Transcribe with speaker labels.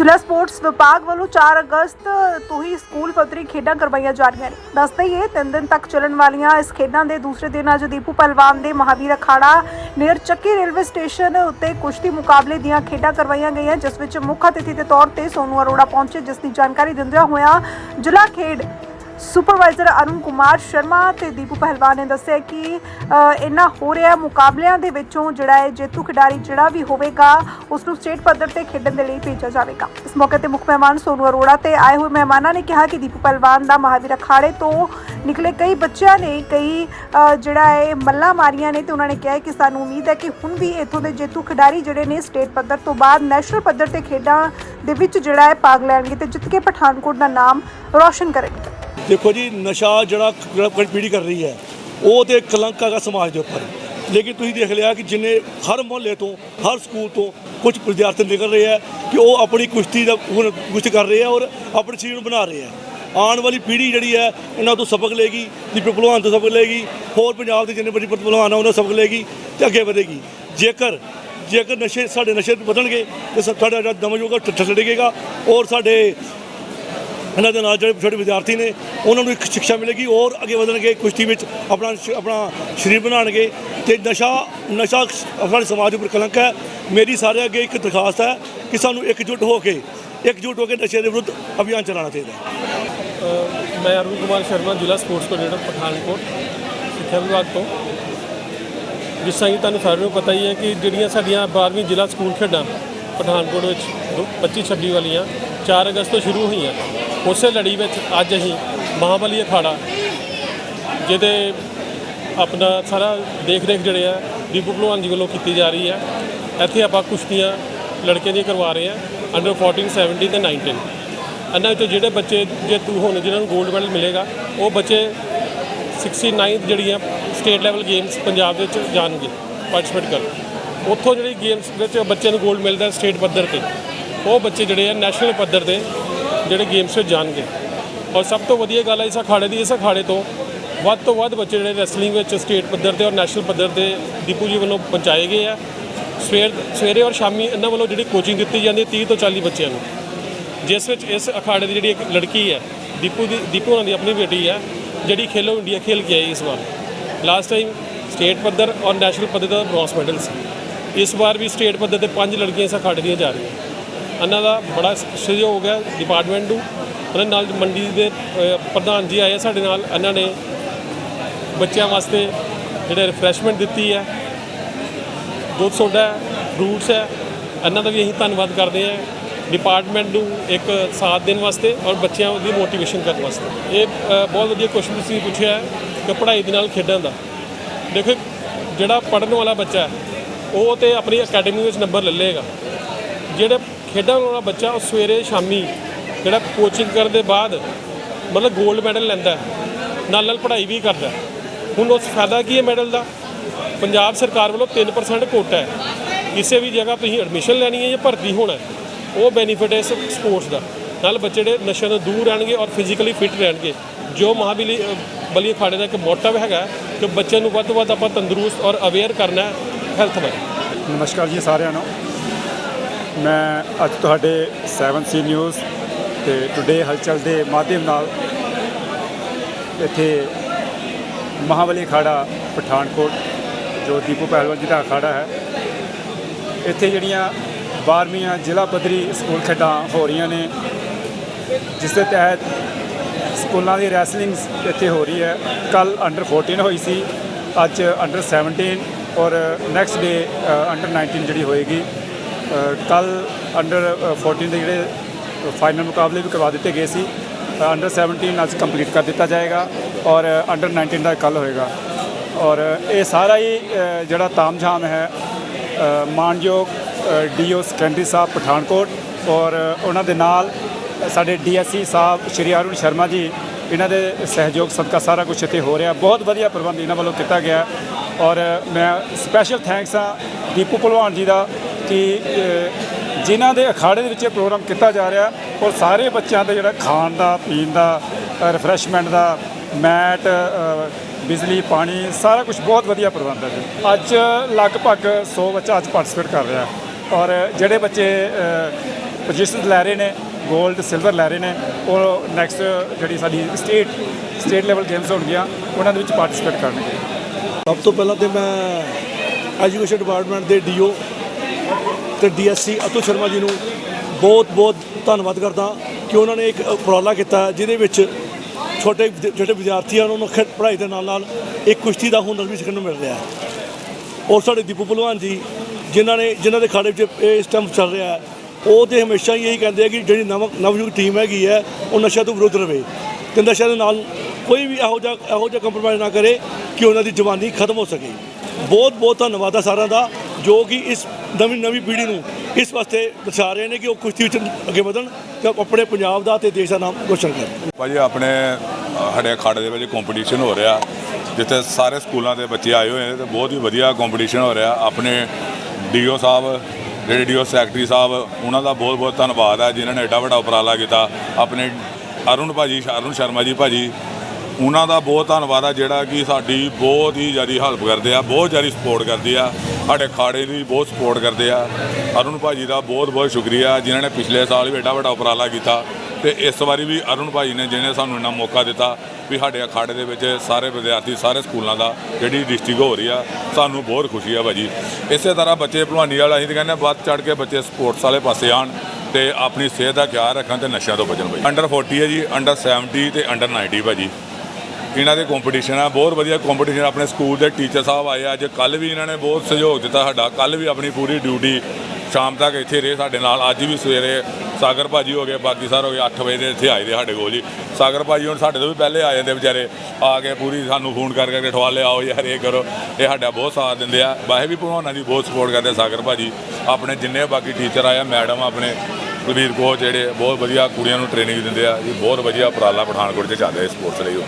Speaker 1: ਜ਼ਿਲ੍ਹਾ ਸਪੋਰਟਸ ਵਿਭਾਗ ਵੱਲੋਂ 4 ਅਗਸਤ ਤੋਂ ਹੀ ਸਕੂਲ ਪੱਧਰੀ ਖੇਡਾਂ ਕਰਵਾਈਆਂ ਜਾ ਰਹੀਆਂ ਨੇ। ਦੱਸ ਹੀ ਇਹ ਤਿੰਨ ਦਿਨ ਤੱਕ ਚੱਲਣ ਵਾਲੀਆਂ ਇਸ ਖੇਡਾਂ ਦੇ ਦੂਸਰੇ ਦਿਨ ਅੱਜ ਦੀਪੂ ਪਹਿਲਵਾਨ ਦੇ ਮਹਾਵੀਰ ਅਖਾੜਾ ਨੀਅਰ ਚੱਕੀ ਰੇਲਵੇ ਸਟੇਸ਼ਨ ਉੱਤੇ ਕੁਸ਼ਤੀ ਮੁਕਾਬਲੇ ਦੀਆਂ ਖੇਡਾਂ ਕਰਵਾਈਆਂ ਗਈਆਂ, ਜਿਸ ਵਿੱਚ ਮੁੱਖ ਅਤਿਥੀ ਦੇ ਤੌਰ ਤੇ ਸੋਨੂ ਅਰੋੜਾ ਪਹੁੰਚੇ, ਜਿਸ ਦੀ ਜਾਣਕਾਰੀ ਦਿੰਦਿਆਂ ਹੋਇਆ ਜ਼ਿਲ੍ਹਾ ਖੇਡ ਸੁਪਰਵਾਈਜ਼ਰ ਅਰੁਣ ਕੁਮਾਰ ਸ਼ਰਮਾ ਤੇ ਦੀਪੂ ਪਹਿਲਵਾਨ ਨੇ ਦੱਸਿਆ ਕਿ ਇਹਨਾਂ ਹੋ ਰਿਹਾ ਮੁਕਾਬਲਿਆਂ ਦੇ ਵਿੱਚੋਂ ਜਿਹੜਾ ਹੈ ਜੇਤੂ ਖਿਡਾਰੀ ਜਿਹੜਾ ਵੀ ਹੋਵੇਗਾ ਉਸ ਨੂੰ ਸਟੇਟ ਪੱਧਰ ਤੇ ਖੇਡਣ ਦੇ ਲਈ ਭੇਜਿਆ ਜਾਵੇਗਾ। ਇਸ ਮੌਕੇ ਤੇ ਮੁੱਖ ਮਹਿਮਾਨ ਸੋਨੂ ਅਰੋੜਾ ਤੇ ਆਏ ਹੋਏ ਮਹਿਮਾਨਾਂ ਨੇ ਕਿਹਾ ਕਿ ਦੀਪੂ ਪਹਿਲਵਾਨ ਦਾ ਮਹਾਵੀਰ ਅਖਾੜੇ ਤੋਂ ਨਿਕਲੇ ਕਈ ਬੱਚਿਆਂ ਨੇ ਕਈ ਜਿਹੜਾ ਹੈ ਮੱਲਾਂ ਮਾਰੀਆਂ ਨੇ ਤੇ ਉਹਨਾਂ ਨੇ ਕਿਹਾ ਕਿ ਸਾਨੂੰ ਉਮੀਦ ਹੈ ਕਿ ਹੁਣ ਵੀ ਇੱਥੋਂ ਦੇ ਜੇਤੂ ਖਿਡਾਰੀ ਜਿਹੜੇ ਨੇ ਸਟੇਟ ਪੱਧਰ ਤੋਂ ਬਾਅਦ ਨੈਸ਼ਨਲ ਪੱਧਰ ਤੇ ਖੇਡਾਂ ਦੇ ਵਿੱਚ ਜਿਹੜਾ ਹੈ ਭਾਗ ਲੈਣਗੇ ਤੇ ਜਿੱਤ ਕੇ ਪਠਾਨਕੋਟ ਦਾ ਨਾਮ ਰੌਸ਼ਨ ਕਰਨਗੇ।
Speaker 2: ਦੇਖੋ ਜੀ, ਨਸ਼ਾ ਜਿਹੜਾ ਜਿਹੜਾ ਪੀੜੀ ਕਰ ਰਹੀ ਹੈ, ਉਹ ਤੇ ਕਲੰਕ ਹੈਗਾ ਸਮਾਜ ਦੇ ਉੱਪਰ। ਲੇਕਿਨ ਤੁਸੀਂ ਦੇਖ ਲਿਆ ਕਿ ਜਿੰਨੇ ਹਰ ਮੁਹੱਲੇ ਤੋਂ, ਹਰ ਸਕੂਲ ਤੋਂ ਕੁਝ ਵਿਦਿਆਰਥੀ ਨਿਕਲ ਰਹੇ ਆ ਕਿ ਉਹ ਆਪਣੀ ਕੁਸ਼ਤੀ ਦਾ ਹੁਣ ਕੁਸ਼ਤੀ ਕਰ ਰਹੇ ਆ ਔਰ ਆਪਣੇ ਸਰੀਰ ਨੂੰ ਬਣਾ ਰਹੇ ਆ ਆਉਣ ਵਾਲੀ ਪੀੜ੍ਹੀ ਜਿਹੜੀ ਹੈ, ਇਹਨਾਂ ਤੋਂ ਸਬਕ ਲਏਗੀ ਦੀਪਕ ਭਲਵਾਨ ਤੋਂ ਸਬਕ ਲਏਗੀ, ਹੋਰ ਪੰਜਾਬ ਦੇ ਜਿੰਨੇ ਵੱਡੇ ਭਲਵਾਨ ਆ, ਉਹਨਾਂ ਤੋਂ ਸਬਕ ਲਏਗੀ ਤੇ ਅੱਗੇ ਵਧੇਗੀ। ਜੇਕਰ ਜੇਕਰ ਨਸ਼ੇ, ਸਾਡੇ ਨਸ਼ੇ ਵਧਣਗੇ ਤੇ ਸਾ- ਸਾਡਾ ਜਿਹੜਾ ਦਮ ਜੋਗਾ ਠੱਠ ਡਿੱਗੇਗਾ ਔਰ ਸਾਡੇ ਇਹਨਾਂ ਦੇ ਨਾਲ ਜਿਹੜੇ ਛੋਟੇ ਵਿਦਿਆਰਥੀ ਨੇ, ਉਹਨਾਂ ਨੂੰ ਇੱਕ ਸਿੱਖਿਆ ਮਿਲੇਗੀ ਔਰ ਅੱਗੇ ਵਧਣਗੇ, ਕੁਸ਼ਤੀ ਵਿੱਚ ਆਪਣਾ ਆਪਣਾ ਸਰੀਰ ਬਣਾਉਣਗੇ ਤੇ ਨਸ਼ਾ ਨਸ਼ਾ ਆਪਣੇ ਸਮਾਜ ਉੱਪਰ ਕਲੰਕ ਹੈ। ਮੇਰੀ ਸਾਰੇ ਅੱਗੇ ਇੱਕ ਦਰਖਾਸਤ ਹੈ ਕਿ ਸਾਨੂੰ ਇਕਜੁੱਟ ਹੋ ਕੇ, ਇਕਜੁੱਟ ਹੋ ਕੇ ਨਸ਼ੇ ਦੇ ਵਿਰੁੱਧ ਅਭਿਆਨ ਚਲਾਉਣਾ ਚਾਹੀਦਾ ਹੈ।
Speaker 3: ਮੈਂ ਅਰੁਣ ਕੁਮਾਰ ਸ਼ਰਮਾ, ਜ਼ਿਲ੍ਹਾ ਸਪੋਰਟਸ ਕੋਆਰਡੀਨੇਟਰ, ਪਠਾਨਕੋਟ, ਸਿੱਖਿਆ ਵਿਭਾਗ ਤੋਂ। ਜਿਸ ਤਰ੍ਹਾਂ ਕਿ ਤੁਹਾਨੂੰ ਸਾਰਿਆਂ ਨੂੰ ਪਤਾ ਹੀ ਹੈ ਕਿ ਜਿਹੜੀਆਂ ਸਾਡੀਆਂ 12ਵੀਂ ਜ਼ਿਲ੍ਹਾ ਸਕੂਲ ਖੇਡਾਂ, ਪਠਾਨਕੋਟ ਵਿੱਚ 25 26 ਵਾਲੀਆਂ 4 ਅਗਸਤ ਤੋਂ ਸ਼ੁਰੂ ਹੋਈਆਂ। ਉਸੇ ਲੜੀ ਵਿੱਚ ਅੱਜ ਅਸੀਂ ਮਹਾਬਲੀ ਅਖਾੜਾ ਜਿਹਦੇ ਆਪਣਾ ਸਾਰਾ ਦੇਖ ਰੇਖ ਜਿਹੜੇ ਆ, ਦੀਪੂ ਭਲਵਾਨ ਜੀ ਵੱਲੋਂ ਕੀਤੀ ਜਾ ਰਹੀ ਹੈ ਇੱਥੇ ਆਪਾਂ ਕੁਸ਼ਤੀਆਂ ਲੜਕੇ ਦੀਆਂ ਕਰਵਾ ਰਹੇ ਆ ਅੰਡਰ 14 17 ਤੇ 19 ਇਹਨਾਂ ਵਿੱਚੋਂ ਜਿਹੜੇ ਬੱਚੇ ਜੇਤੂ ਹੋਣ ਜਿਨ੍ਹਾਂ ਨੂੰ 골ਡ ਮੈਡਲ ਮਿਲੇਗਾ, ਉਹ ਬੱਚੇ 69 ਜਿਹੜੀਆਂ ਸਟੇਟ ਲੈਵਲ ਗੇਮਸ ਪੰਜਾਬ ਦੇ ਵਿੱਚ ਜਾਣਗੇ ਪਾਰਟਿਸਿਪੇਟ ਕਰਨ। ਉੱਥੋਂ ਜਿਹੜੀ ਗੇਮਸ ਵਿੱਚ ਬੱਚਿਆਂ ਨੂੰ 골ਡ ਮਿਲਦਾ ਸਟੇਟ ਪੱਧਰ ਤੇ, ਉਹ ਬੱਚੇ ਜਿਹੜੇ ਆ ਨੈਸ਼ਨਲ ਪੱਧਰ ਤੇ ਜਿਹੜੇ ਗੇਮਸ ਵਿੱਚ ਜਾਣਗੇ। ਔਰ ਸਭ ਤੋਂ ਵਧੀਆ ਗੱਲ ਹੈ ਇਸ ਅਖਾੜੇ ਦੀ, ਇਸ ਅਖਾੜੇ ਤੋਂ ਵੱਧ ਤੋਂ ਵੱਧ ਬੱਚੇ ਜਿਹੜੇ ਰੈਸਲਿੰਗ ਵਿੱਚ ਸਟੇਟ ਪੱਧਰ ਤੇ ਔਰ ਨੈਸ਼ਨਲ ਪੱਧਰ ਤੇ ਦੀਪੂ ਜੀ ਵੱਲੋਂ ਪਹੁੰਚਾਏ ਗਏ ਆ। ਸਵੇਰ, ਸਵੇਰੇ ਔਰ ਸ਼ਾਮੀ ਇਹਨਾਂ ਵੱਲੋਂ ਜਿਹੜੀ ਕੋਚਿੰਗ ਦਿੱਤੀ ਜਾਂਦੀ ਹੈ 30 ਤੋਂ 40 ਬੱਚਿਆਂ ਨੂੰ। ਜਿਸ ਵਿੱਚ ਇਸ ਅਖਾੜੇ ਦੀ ਜਿਹੜੀ ਇੱਕ ਲੜਕੀ ਹੈ, ਦੀਪੂ ਦੀ, ਦੀਪੂ ਉਹਨਾਂ ਦੀ ਆਪਣੀ ਬੇਟੀ ਹੈ, ਜਿਹੜੀ ਖੇਲੋ ਇੰਡੀਆ ਖੇਲ ਕੇ ਆਈ ਇਸ ਵਾਰ। ਲਾਸਟ ਟਾਈਮ ਸਟੇਟ ਪੱਧਰ ਔਰ ਨੈਸ਼ਨਲ ਪੱਧਰ ਦਾ ਬ੍ਰੌਂਜ਼ ਮੈਡਲ ਸੀ। ਇਸ ਵਾਰ ਵੀ ਸਟੇਟ ਪੱਧਰ ਤੇ ਪੰਜ ਲੜਕੀਆਂ ਇਸ ਅਖਾੜੇ ਦੀਆਂ ਜਾ ਰਹੀਆਂ। ਇਹਨਾਂ ਦਾ ਬੜਾ ਸਹਿਯੋਗ ਹੈ ਡਿਪਾਰਟਮੈਂਟ ਨੂੰ। ਉਹਨਾਂ ਨਾਲ ਮੰਡੀ ਦੇ ਪ੍ਰਧਾਨ ਜੀ ਆਏ ਸਾਡੇ ਨਾਲ, ਇਹਨਾਂ ਨੇ ਬੱਚਿਆਂ ਵਾਸਤੇ ਜਿਹੜੇ ਰਿਫਰੈਸ਼ਮੈਂਟ ਦਿੱਤੀ ਹੈ। ਦੁੱਧ ਸੋਡਾ ਹੈ ਫਰੂਟਸ ਹੈ, ਇਹਨਾਂ ਦਾ ਵੀ ਅਸੀਂ ਧੰਨਵਾਦ ਕਰਦੇ ਹਾਂ। ਡਿਪਾਰਟਮੈਂਟ ਨੂੰ ਇੱਕ ਸਾਥ ਦੇਣ ਵਾਸਤੇ ਔਰ ਬੱਚਿਆਂ ਦੀ ਮੋਟੀਵੇਸ਼ਨ ਕਰਨ ਵਾਸਤੇ। ਇਹ ਬਹੁਤ ਵਧੀਆ ਕੁਐਸਚਨ ਤੁਸੀਂ ਪੁੱਛਿਆ ਹੈ ਕਿ ਪੜ੍ਹਾਈ ਦੇ ਨਾਲ ਖੇਡਾਂ ਦਾ। ਦੇਖੋ, ਜਿਹੜਾ ਪੜ੍ਹਨ ਵਾਲਾ ਬੱਚਾ ਹੈ, ਉਹ ਤੇ ਆਪਣੀ ਅਕੈਡਮੀ ਵਿੱਚ ਨੰਬਰ ਲੈ ਲਏਗਾ। ਜਿਹੜੇ ਖੇਡਾਂ ਵਾਲਾ ਬੱਚਾ ਉਹ ਸਵੇਰੇ ਸ਼ਾਮੀ ਜਿਹੜਾ ਕੋਚਿੰਗ ਕਰਨ ਦੇ ਬਾਅਦ ਮਤਲਬ 골ਡ ਮੈਡਲ ਲੈਂਦਾ ਨਾਲ ਨਾਲ ਪੜ੍ਹਾਈ ਵੀ ਕਰਦਾ ਹੁਣ ਉਸ ਫਾਇਦਾ ਕੀ ਹੈ ਮੈਡਲ ਦਾ? ਪੰਜਾਬ ਸਰਕਾਰ ਵੱਲੋਂ 3% ਕੋਟਾ ਹੈ। ਕਿਸੇ ਵੀ ਜਗ੍ਹਾ ਤੁਸੀਂ ਐਡਮਿਸ਼ਨ ਲੈਣੀ ਹੈ ਜਾਂ ਭਰਤੀ ਹੋਣਾ ਉਹ ਬੈਨੀਫਿਟ ਹੈ ਇਸ ਸਪੋਰਟਸ ਦਾ। ਨਾਲ ਬੱਚੇ ਜਿਹੜੇ ਨਸ਼ਿਆਂ ਤੋਂ ਦੂਰ ਰਹਿਣਗੇ ਔਰ ਫਿਜ਼ੀਕਲੀ ਫਿਟ ਰਹਿਣਗੇ, ਜੋ ਮਹਾਬਲੀ ਬਲੀ ਅਖਾੜੇ ਦਾ ਇੱਕ ਮੋਟਿਵ ਹੈਗਾ ਕਿ ਬੱਚਿਆਂ ਨੂੰ ਵੱਧ ਤੋਂ ਵੱਧ ਆਪਾਂ ਤੰਦਰੁਸਤ ਔਰ ਅਵੇਅਰ ਕਰਨਾ ਹੈ ਹੈਲਥ ਬਾਰੇ।
Speaker 4: ਨਮਸਕਾਰ ਜੀ ਸਾਰਿਆਂ ਨੂੰ। ਮੈਂ ਅੱਜ ਤੁਹਾਡੇ 7C ਨਿਊਜ਼ ਤੇ ਟੁਡੇ ਹਲਚਲ ਦੇ ਮਾਧਿਅਮ ਨਾਲ ਇੱਥੇ ਮਹਾਬਲੀ ਅਖਾੜਾ ਪਠਾਨਕੋਟ, ਜੋ ਦੀਪੂ ਪਹਿਲਵਾਨ ਜੀ ਦਾ ਅਖਾੜਾ ਹੈ। ਇੱਥੇ ਜਿਹੜੀਆਂ 12ਵੀਆਂ ਜ਼ਿਲ੍ਹਾ ਪੱਧਰੀ ਸਕੂਲ ਖੇਡਾਂ ਹੋ ਰਹੀਆਂ ਨੇ, ਜਿਸ ਦੇ ਤਹਿਤ ਸਕੂਲਾਂ ਦੀ ਰੈਸਲਿੰਗ ਇੱਥੇ ਹੋ ਰਹੀ ਹੈ। ਕੱਲ ਅੰਡਰ 14 ਹੋਈ ਸੀ, ਅੱਜ ਅੰਡਰ 17 ਔਰ ਨੈਕਸਟ ਡੇ ਅੰਡਰ 19 ਜਿਹੜੀ ਹੋਏਗੀ। ਕੱਲ ਅੰਡਰ 14 ਦੇ ਜਿਹੜੇ ਫਾਈਨਲ ਮੁਕਾਬਲੇ ਵੀ ਕਰਵਾ ਦਿੱਤੇ ਗਏ ਸੀ। ਅੰਡਰ 17 ਅੱਜ ਕੰਪਲੀਟ ਕਰ ਦਿੱਤਾ ਜਾਏਗਾ ਔਰ ਅੰਡਰ 19 ਦਾ ਕੱਲ ਹੋਏਗਾ। ਔਰ ਇਹ ਸਾਰਾ ਹੀ ਅ, ਜਿਹੜਾ ਤਾਮਝਾਮ ਹੈ ਅ, ਮਾਨਯੋਗ ਡੀਓ ਸਕੈਂਡਰੀ ਸਾਹਿਬ ਪਠਾਨਕੋਟ ਔਰ ਉਹਨਾਂ ਦੇ ਨਾਲ ਸਾਡੇ ਡੀਐਸਸੀ ਸਾਹਿਬ ਸ਼੍ਰੀ ਅਰੁਣ ਸ਼ਰਮਾ ਜੀ ਇਹਨਾਂ ਦੇ ਸਹਿਯੋਗ ਸਦਕਾ ਸਾਰਾ ਕੁਝ ਇੱਥੇ ਹੋ ਰਿਹਾ। ਬਹੁਤ ਵਧੀਆ ਪ੍ਰਬੰਧ ਇਹਨਾਂ ਵੱਲੋਂ ਕੀਤਾ ਗਿਆ। ਔਰ ਮੈਂ ਸਪੈਸ਼ਲ ਥੈਂਕਸ ਆ ਦੀਪੂ ਭਲਵਾਨ ਜੀ ਦਾ ਕਿ ਜਿਨ੍ਹਾਂ ਦੇ ਅਖਾੜੇ ਦੇ ਵਿੱਚ ਇਹ ਪ੍ਰੋਗਰਾਮ ਕੀਤਾ ਜਾ ਰਿਹਾ ਔਰ ਸਾਰੇ ਬੱਚਿਆਂ ਦਾ ਜਿਹੜਾ ਖਾਣ ਦਾ, ਪੀਣ ਦਾ ਰਿਫਰੈਸ਼ਮੈਂਟ ਦਾ, ਮੈਟ ਬਿਜਲੀ, ਪਾਣੀ ਸਾਰਾ ਕੁਝ ਬਹੁਤ ਵਧੀਆ ਪ੍ਰਬੰਧ ਹੈ। ਅੱਜ ਲਗਭਗ 100 ਬੱਚਾ ਅੱਜ ਪਾਰਟਿਸਿਪੇਟ ਕਰ ਰਿਹਾ ਔਰ ਜਿਹੜੇ ਬੱਚੇ ਪੋਜੀਸ਼ਨਸ ਲੈ ਰਹੇ ਨੇ 골ਡ ਸਿਲਵਰ ਲੈ ਰਹੇ ਨੇ, ਉਹ ਨੈਕਸਟ ਜਿਹੜੀ ਸਾਡੀ ਸਟੇਟ ਸਟੇਟ ਲੈਵਲ ਗੇਮਸ ਹੋਣਗੀਆਂ, ਉਹਨਾਂ ਦੇ ਵਿੱਚ ਪਾਰਟਿਸਿਪੇਟ ਕਰਨਗੇ।
Speaker 2: ਸਭ ਤੋਂ ਪਹਿਲਾਂ ਤੇ ਮੈਂ ਐਜੂਕੇਸ਼ਨ ਡਿਪਾਰਟਮੈਂਟ ਦੇ ਡੀਓ ਤੇ ਡੀਐਸਸੀ ਅਤੁਲ ਸ਼ਰਮਾ ਜੀ ਨੂੰ ਬਹੁਤ ਬਹੁਤ ਧੰਨਵਾਦ ਕਰਦਾ ਕਿ ਉਹਨਾਂ ਨੇ ਇੱਕ ਉਪਰਾਲਾ ਕੀਤਾ ਜਿਹਦੇ ਵਿੱਚ ਛੋਟੇ ਵਿਦ- ਜਿਹੜੇ ਵਿਦਿਆਰਥੀ ਆ ਉਹਨਾਂ ਨੂੰ ਖੇ- ਪੜ੍ਹਾਈ ਦੇ ਨਾਲ ਨਾਲ ਇੱਕ ਕੁਸ਼ਤੀ ਦਾ ਹੁਨਰ ਵੀ ਸਿੱਖਣ ਨੂੰ ਮਿਲ ਰਿਹਾ ਹੈ। ਔਰ ਸਾਡੇ ਦੀਪੂ ਭਲਵਾਨ ਜੀ, ਜਿਨ੍ਹਾਂ ਨੇ, ਜਿਨ੍ਹਾਂ ਦੇ ਖਾੜੇ ਵਿੱਚ ਇਹ ਇਸ ਟਾਈਮ ਚੱਲ ਰਿਹਾ ਹੈ, ਉਹ ਤੇ ਹਮੇਸ਼ਾ ਹੀ ਇਹੀ ਕਹਿੰਦੇ ਆ ਕਿ ਜਿਹੜੀ ਨਵ ਨਵਯੁਗ ਟੀਮ ਹੈਗੀ ਹੈ, ਉਹ ਨਸ਼ਾ ਤੋਂ ਵਿਰੁੱਧ ਰਵੇ ਤੇ ਨਸ਼ਾ ਦੇ ਨਾਲ ਕੋਈ ਵੀ ਇਹੋ ਜਿਹਾ ਇਹੋ ਜਿਹਾ ਕੰਪਰੋਮਾਈਜ਼ ਨਾ ਕਰੇ ਕਿ ਉਹਨਾਂ ਦੀ ਜਵਾਨੀ ਖਤਮ ਹੋ ਸਕੇ। ਬਹੁਤ ਬਹੁਤ ਧੰਨਵਾਦ ਆ ਸਾਰਿਆਂ ਦਾ। ਜੋ ਕਿ ਇਸ ਨਵੀਂ ਨਵੀਂ ਪੀੜ੍ਹੀ ਨੂੰ ਇਸ ਵਾਸਤੇ ਦਰਸਾ ਰਹੇ ਨੇ ਕਿ ਉਹ ਕੁਸ਼ਤੀ ਵਿੱਚ ਅੱਗੇ ਵਧਣ ਤੇ ਆਪਣੇ ਪੰਜਾਬ ਦਾ ਤੇ ਦੇਸ਼ ਦਾ ਨਾਮ ਰੋਸ਼ਨ ਕਰਨ।
Speaker 5: ਭਾਜੀ ਆਪਣੇ ਅ, ਸਾਡੇ ਅਖਾੜੇ ਦੇ ਵਿੱਚ ਕੰਪੀਟੀਸ਼ਨ ਹੋ ਰਿਹਾ। ਜਿੱਥੇ ਸਾਰੇ ਸਕੂਲਾਂ ਦੇ ਬੱਚੇ ਆਏ ਹੋਏ ਨੇ ਤੇ ਬਹੁਤ ਹੀ ਵਧੀਆ ਕੰਪੀਟੀਸ਼ਨ ਹੋ ਰਿਹਾ। ਆਪਣੇ ਡੀਓ ਸਾਹਿਬ ਜਿਹੜੇ ਡੀਓ ਸੈਕਟਰੀ ਸਾਹਿਬ ਉਹਨਾਂ ਦਾ ਬਹੁਤ ਬਹੁਤ ਧੰਨਵਾਦ ਹੈ ਜਿਨ੍ਹਾਂ ਨੇ ਐਡਾ ਵੱਡਾ ਉਪਰਾਲਾ ਕੀਤਾ। ਆਪਣੇ ਅਰੁਣ ਭਾਜੀ ਅਰੁਣ ਸ਼ਰਮਾ ਜੀ ਭਾਜੀ ਉਹਨਾਂ ਦਾ ਬਹੁਤ ਧੰਨਵਾਦ ਆ ਜਿਹੜਾ ਕਿ ਸਾਡੀ ਬਹੁਤ ਹੀ ਜ਼ਿਆਦਾ ਹੈਲਪ ਕਰਦੇ ਆ, ਬਹੁਤ ਜ਼ਿਆਦਾ ਸਪੋਰਟ ਕਰਦੇ ਆ, ਸਾਡੇ ਖਾੜੇ ਦੀ ਬਹੁਤ ਸਪੋਰਟ ਕਰਦੇ ਆ। ਅਰੁਣ ਭਾਜੀ ਦਾ ਬਹੁਤ ਬਹੁਤ ਸ਼ੁਕਰੀਆ, ਜਿਨ੍ਹਾਂ ਨੇ ਪਿਛਲੇ ਸਾਲ ਵੀ ਐਡਾ ਵੱਡਾ ਉਪਰਾਲਾ ਕੀਤਾ ਤੇ ਇਸ ਵਾਰੀ ਵੀ ਅਰੁਣ ਭਾਜੀ ਨੇ ਜਿਹਨੇ ਸਾਨੂੰ ਇੰਨਾ ਮੌਕਾ ਦਿੱਤਾ ਵੀ ਸਾਡੇ ਅਖਾੜੇ ਦੇ ਵਿੱਚ ਸਾਰੇ ਵਿਦਿਆਰਥੀ, ਸਾਰੇ ਸਕੂਲਾਂ ਦਾ ਜਿਹੜੀ ਡਿਸਟ੍ਰਿਕਟ ਹੋ ਰਹੀ ਆ, ਸਾਨੂੰ ਬਹੁਤ ਖੁਸ਼ੀ ਆ ਭਾਜੀ। ਇਸੇ ਤਰ੍ਹਾਂ ਬੱਚੇ ਭਲਵਾਨੀ ਵਾਲਾ ਅਸੀਂ ਤਾਂ ਕਹਿੰਦੇ ਹਾਂ ਵੱਧ ਚੜ ਕੇ ਬੱਚੇ ਸਪੋਰਟਸ ਵਾਲੇ ਪਾਸੇ ਆਣ ਤੇ ਆਪਣੀ ਸਿਹਤ ਦਾ ਖਿਆਲ ਰੱਖਣ ਤੇ ਨਸ਼ਿਆਂ ਤੋਂ ਬਚਣ ਭਾਜੀ। ਅੰਡਰ 40 ਹੈ ਜੀ ਅੰਡਰ 70 ਤੇ ਅੰਡਰ 90 ਭਾਜੀ। ਇਹਨਾਂ ਦੇ ਕੰਪੀਟੀਸ਼ਨ ਆ, ਬਹੁਤ ਵਧੀਆ ਕੰਪੀਟੀਸ਼ਨ ਆਪਣੇ ਸਕੂਲ ਦੇ ਟੀਚਰ ਸਾਹਿਬ ਆਏ ਆ ਅੱਜ ਕੱਲ ਵੀ ਇਹਨਾਂ ਨੇ ਬਹੁਤ ਸਹਿਯੋਗ ਦਿੱਤਾ ਸਾਡਾ। ਕੱਲ ਵੀ ਆਪਣੀ ਪੂਰੀ ਡਿਊਟੀ ਸ਼ਾਮ ਤੱਕ ਇੱਥੇ ਰਹੇ ਸਾਡੇ ਨਾਲ। ਅੱਜ ਵੀ ਸਵੇਰੇ ਸਾਗਰ ਭਾਜੀ ਹੋ ਗਏ, ਬਾਕੀ ਸਰ ਹੋ ਗਏ 8 ਵਜੇ ਦੇ ਇੱਥੇ ਆਏ ਦੇ ਸਾਡੇ ਕੋਲ ਜੀ। ਸਾਗਰ ਭਾਜੀ ਹੁਣ ਸਾਡੇ ਤੋਂ ਵੀ ਪਹਿਲੇ ਆ ਜਾਂਦੇ ਵਿਚਾਰੇ। ਆ ਕੇ ਪੂਰੀ ਸਾਨੂੰ ਫੋਨ ਕਰ ਕਰਕੇ ਠਵਾਲੇ ਆਓ ਯਾਰ ਇਹ ਕਰੋ। ਇਹ ਸਾਡਾ ਬਹੁਤ ਸਾਥ ਦਿੰਦੇ ਆ। ਵਾਹੇ ਵੀ ਭਗਵਾਨਾਂ ਦੀ ਬਹੁਤ ਸਪੋਰਟ ਕਰਦੇ ਸਾਗਰ ਭਾਜੀ। ਆਪਣੇ ਜਿੰਨੇ ਬਾਕੀ ਟੀਚਰ ਆਏ ਆ ਮੈਡਮ ਆਪਣੇ ਕੁਲਵੀਰ ਕੋਚ ਜਿਹੜੇ, ਬਹੁਤ ਵਧੀਆ ਕੁੜੀਆਂ ਨੂੰ ਟ੍ਰੇਨਿੰਗ ਦਿੰਦੇ ਆ। ਇਹ ਬਹੁਤ ਵਧੀਆ ਉਪਰਾਲਾ ਪਠਾਨਕੋਟ 'ਚ ਚੱਲ ਰਿਹਾ ਸਪੋਰਟਸ ਲਈ